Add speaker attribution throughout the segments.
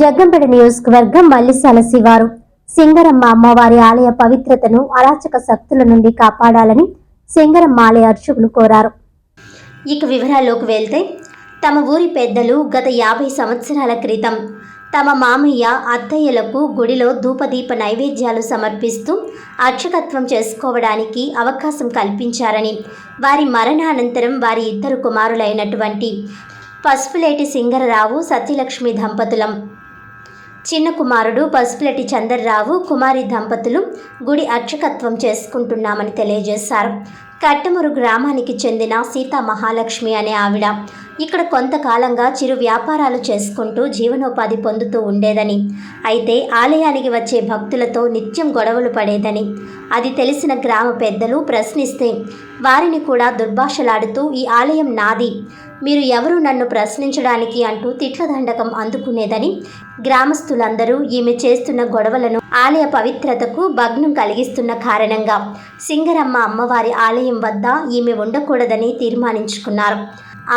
Speaker 1: జగ్గంపేట నియోజకవర్గం మల్లిశాల శివారు. సింగరమ్మ అమ్మవారి ఆలయ పవిత్రతను అరాచక శక్తుల నుండి కాపాడాలని సింగరమ్మ ఆలయ అర్చకులు కోరారు. ఇక వివరాల్లోకి వెళ్తే తమ ఊరి పెద్దలు గత యాభై సంవత్సరాల క్రితం తమ మామయ్య అత్తయ్యలకు గుడిలో ధూపదీప నైవేద్యాలు సమర్పిస్తూ అర్చకత్వం చేసుకోవడానికి అవకాశం కల్పించారని వారి మరణానంతరం వారి ఇద్దరు కుమారులైనటువంటి పసుపులేటి సింగరరావు సత్యలక్ష్మి దంపతులం చిన్న కుమారుడు పసుపులటి చందర్రావు కుమారి దంపతులు గుడి అర్చకత్వం చేసుకుంటున్నామని తెలియజేశారు. కట్టమూరు గ్రామానికి చెందిన సీతా మహాలక్ష్మి అనే ఆవిడ ఇక్కడ కొంతకాలంగా చిరు వ్యాపారాలు చేసుకుంటూ జీవనోపాధి పొందుతూ ఉండేదని అయితే ఆలయానికి వచ్చే భక్తులతో నిత్యం గొడవలు పడేదని అది తెలిసిన గ్రామ పెద్దలు ప్రశ్నిస్తే వారిని కూడా దుర్భాషలాడుతూ ఈ ఆలయం నాది మీరు ఎవరు నన్ను ప్రశ్నించడానికి అంటూ తిట్లదండకం అందుకునేదని గ్రామస్తులందరూ ఈమె చేస్తున్న గొడవలను ఆలయ పవిత్రతకు భగ్నం కలిగిస్తున్న కారణంగా సింగరమ్మ అమ్మవారి ఆలయం వద్ద ఈమె ఉండకూడదని తీర్మానించుకున్నారు.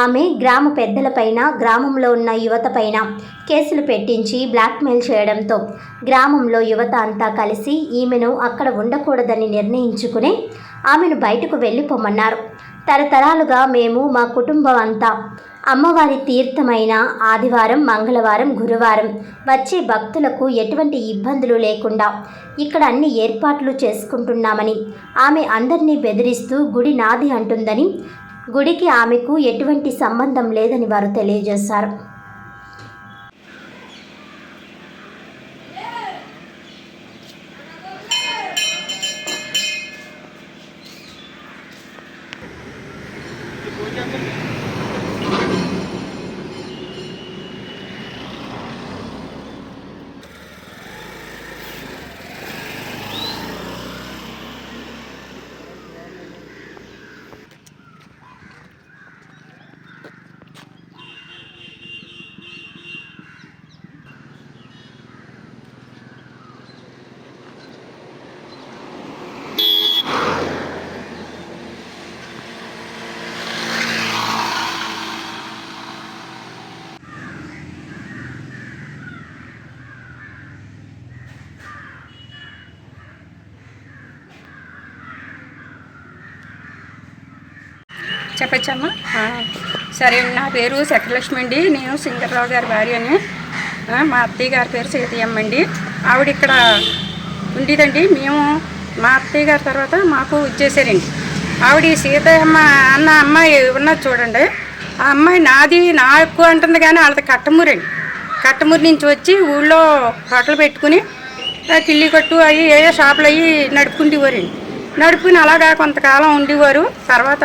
Speaker 1: ఆమె గ్రామ పెద్దలపైన గ్రామంలో ఉన్న యువతపైన కేసులు పెట్టించి బ్లాక్మెయిల్ చేయడంతో గ్రామంలో యువత అంతా కలిసి ఈమెను అక్కడ ఉండకూడదని నిర్ణయించుకుని ఆమెను బయటకు వెళ్ళిపోమన్నారు. తరతరాలుగా మేము మా కుటుంబం అంతా. అమ్మవారి తీర్థమైన ఆదివారం మంగళవారం గురువారం వచ్చే భక్తులకు ఎటువంటి ఇబ్బందులు లేకుండా ఇక్కడ అన్ని ఏర్పాట్లు చేసుకుంటున్నామని ఆమె అందరినీ బెదిరిస్తూ గుడి నాది అంటుందని గుడికి ఆమెకు ఎటువంటి సంబంధం లేదని వారు తెలియజేశారు.
Speaker 2: చెప్పచ్చమ్మా? సరే నా పేరు శకలక్ష్మి అండి. నేను సింగర్రావు గారి భార్యని. మా అత్తయ్య గారి పేరు సీతయ్యమ్మ అండి. ఆవిడ ఇక్కడ ఉండేదండి. మేము మా అత్తయ్య గారి తర్వాత మాకు ఇచ్చేసారండి ఆవిడ సీతయ్యమ్మ అన్న అమ్మాయి ఉన్నది చూడండి. ఆ అమ్మాయి నాది నాకు అంటుంది కానీ వాళ్ళది కట్టమూరండి కట్టమూరు నుంచి వచ్చి ఊళ్ళో హోటల్ పెట్టుకుని కిల్లి కొట్టు అవి ఏ షాపులు అవి నడుపుకుండేవారండి నడుపుకుని అలాగా కొంతకాలం ఉండేవారు. తర్వాత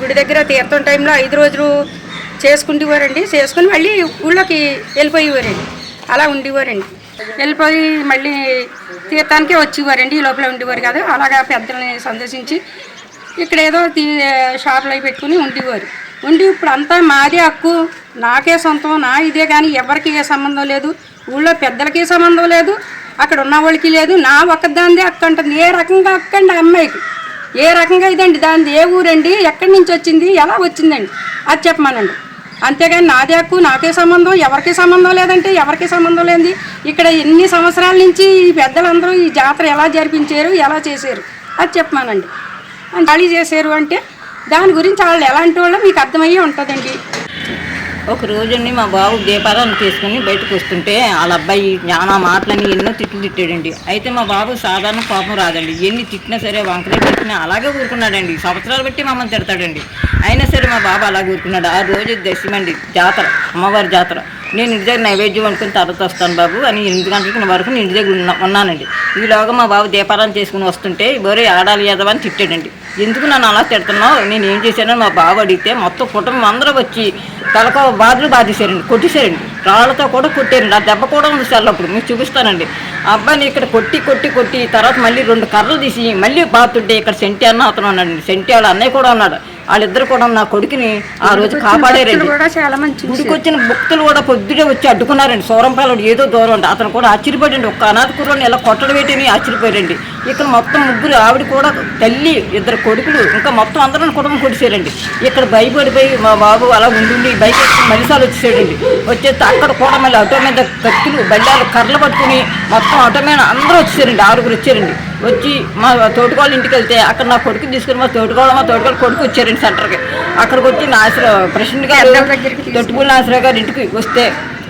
Speaker 2: గుడి దగ్గర తీర్థం టైంలో ఐదు రోజులు చేసుకుంటేవారండి చేసుకుని మళ్ళీ ఊళ్ళోకి వెళ్ళిపోయేవారండి. అలా ఉండేవారండి. వెళ్ళిపోయి మళ్ళీ తీర్థానికే వచ్చేవారండి. ఈ లోపల ఉండేవారు కదా. అలాగా పెద్దల్ని సందర్శించి ఇక్కడ ఏదో తీ షాపులు అవి పెట్టుకుని ఉండేవారు. ఉండి ఇప్పుడు అంతా మాదే హక్కు. నాకే సొంతం నా ఇదే కానీ ఎవరికి ఏ సంబంధం లేదు. ఊళ్ళో పెద్దలకి సంబంధం లేదు. అక్కడ ఉన్న వాళ్ళకి లేదు. నా ఒక్కదాందే అక్క ఉంటుంది ఏ రకంగా అక్కండి అండి అమ్మాయికి? ఏ రకంగా ఇదండి? దాని ఏ ఊరండి? ఎక్కడి నుంచి వచ్చింది? ఎలా వచ్చిందండి? అది చెప్పమానండి. అంతేగాని నాదే హక్కు నాకే సంబంధం ఎవరికి సంబంధం లేదంటే ఎవరికి సంబంధం లేనిది. ఇక్కడ ఎన్ని సంవత్సరాల నుంచి ఈ పెద్దలందరూ ఈ జాతర ఎలా జరిపించారు ఎలా చేశారు? అది చెప్పమానండి. ఖాళీ చేశారు అంటే దాని గురించి వాళ్ళు ఎలాంటి వాళ్ళో మీకు అర్థమయ్యే ఉంటుందండి.
Speaker 3: ఒక రోజుని మా బాబు దీపారాలు తీసుకుని బయటకు వస్తుంటే వాళ్ళ అబ్బాయి నానా మాటలని ఎన్నో తిట్లు తిట్టాడండి. అయితే మా బాబు సాధారణ కోపం రాదండి. ఎన్ని తిట్టినా సరే వంకరే తిట్టినా అలాగే ఊరుకున్నాడండి. సంవత్సరాలు బట్టి మమ్మల్ని తిడతాడండి. అయినా సరే మా బాబు అలాగే ఊరుకున్నాడు. ఆ రోజు దశమండి జాతర అమ్మవారి జాతర. నేను ఇంటి దగ్గర నైవేద్యం అనుకుని తర్వాత వస్తాను బాబు అని ఎనిమిది గంటలకి వరకు నేను ఇంటి దగ్గర ఉన్నా ఉన్నానండి. ఈలోగా మా బాబు దీపారాన్ని చేసుకుని వస్తుంటే బోరే ఆడాలి యాదవ అని తిట్టాడండి. ఎందుకు నన్ను అలా తిడుతున్నావు? నేను ఏం చేశానని మా బాబు అడిగితే మొత్తం కుటుంబం అందరూ వచ్చి తలక బాధలు బాధేశారండి కొట్టేశారండి. రాళ్ళతో కూడా కొట్టారండి. ఆ దెబ్బ కూడా ఉంది సార్ అప్పుడు మీకు చూపిస్తానండి. అబ్బాయిని ఇక్కడ కొట్టి కొట్టి కొట్టి తర్వాత మళ్ళీ రెండు కర్రలు తీసి మళ్ళీ బాతుంటే ఇక్కడ సెంటి అన్న అతను ఉన్నాడండి. సెంటి వాళ్ళ అన్నయ్య కూడా ఉన్నాడు. వాళ్ళిద్దరు కూడా నా కొడుకుని ఆ రోజు కాపాడారండి.
Speaker 2: భక్తులు కూడా చాలా మంచి
Speaker 3: గుడికి వచ్చిన భక్తులు కూడా పొద్దుటే వచ్చి అడ్డుకున్నారండి. సూరంపాలెం ఏదో దూరం అండి అతను కూడా ఆశ్చర్యపడండి ఒక్క అనాథ కుర్రని ఇలా కొట్టడం ఏంటని ఆశ్చర్యపోయారండి ఇక్కడ మొత్తం ముగ్గురు ఆవిడ కూడా తల్లి ఇద్దరు కొడుకులు ఇంకా మొత్తం అందరం కుటుంబం కొడిసారండి ఇక్కడ భయపడిపోయి మా బాబు అలా ఉండి బైక్ ఎక్కి మలిసాలు వచ్చేసాడండి. వచ్చేస్తే అక్కడ కూడా మళ్ళీ ఆటో మీద కత్తులు బళ్ళాలు కర్రలు పట్టుకుని మొత్తం ఆటో మీద అందరూ వచ్చేసారండి. ఆరుగురు వచ్చారండి వచ్చి మా తోటికోళ్ళ ఇంటికి వెళ్తే అక్కడ నా కొడుకు తీసుకుని మా తోటికోళ్ళ మా తోటికోళ్ళ కొడుకు వచ్చారండి సెంటర్కి. అక్కడికి వచ్చి నాశర ప్రెసిడెంట్ గారు తొట్టుపూడి నాసరావు గారి ఇంటికి వస్తే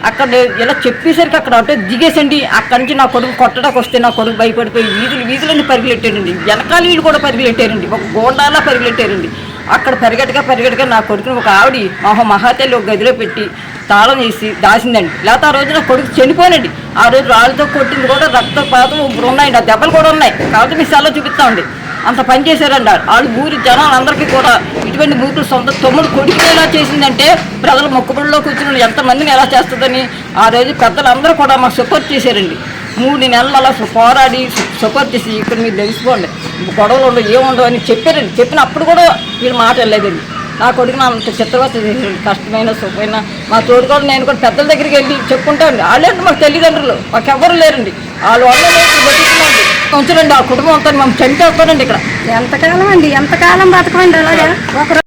Speaker 3: అక్కడ ఇలా చెప్పేసరికి అక్కడ ఆటో దిగేసండి. అక్కడి నుంచి నా కొడుకు కొట్టడానికి వస్తే నా కొడుకు భయపడిపోయి వీధులు వీధులన్నీ పరిగెట్టారండి వెనకాల వీళ్ళు కూడా పరిగెట్టారండి. ఒక గోండాలా పరిగెట్టారండి. అక్కడ పరిగెట్టగా పరిగెట్టగా నా కొడుకుని ఒక ఆవిడ మహా మహాతల్లి ఒక గదిలో పెట్టి తాళం వేసి దాసిందండి. లేకపోతే ఆ రోజు నా కొడుకు చనిపోనండి ఆ రోజు రాళ్ళతో కొట్టింది కూడా రక్తపాతం ఇప్పుడు ఉన్నాయండి. ఆ దెబ్బలు కూడా ఉన్నాయి. కాబట్టి మీ సెల్లో చూపిస్తామండి అంత పని చేశారండి వాళ్ళు. ఊరి జనాలందరికీ కూడా ఇటువంటి మూతులు సొంత తమ్ముడు కొడుకు ఎలా చేసిందంటే ప్రజలు మొక్కుబడిలో కూర్చుని ఎంతమందిని ఎలా చేస్తుందని ఆ రోజు పెద్దలందరూ కూడా మాకు సపోర్ట్ చేశారండి. మూడు నెలలు అలా పోరాడి సపోర్ట్ చేసి ఇక్కడ మీరు తెలుసుకోండి. గొడవలు ఉండవు ఏముండవు అని చెప్పారండి. చెప్పినప్పుడు కూడా వీళ్ళు మాట వెళ్ళలేదండి. నా కొడుకు నా అంత చిత్రవత చేశాడు కష్టమైన సుఖమైన మా తోడు కూడా నేను కూడా పెద్దల దగ్గరికి వెళ్ళి చెప్పుకుంటాను వాళ్ళేంటి మాకు తల్లిదండ్రులు మాకు ఎవరు లేరండి. వాళ్ళు వల్ల ఉంచరండి ఆ కుటుంబం అంతా మేము చనిపోతానండి ఇక్కడ.
Speaker 2: ఎంతకాలం అండి? ఎంతకాలం బతకమండి అలాగా?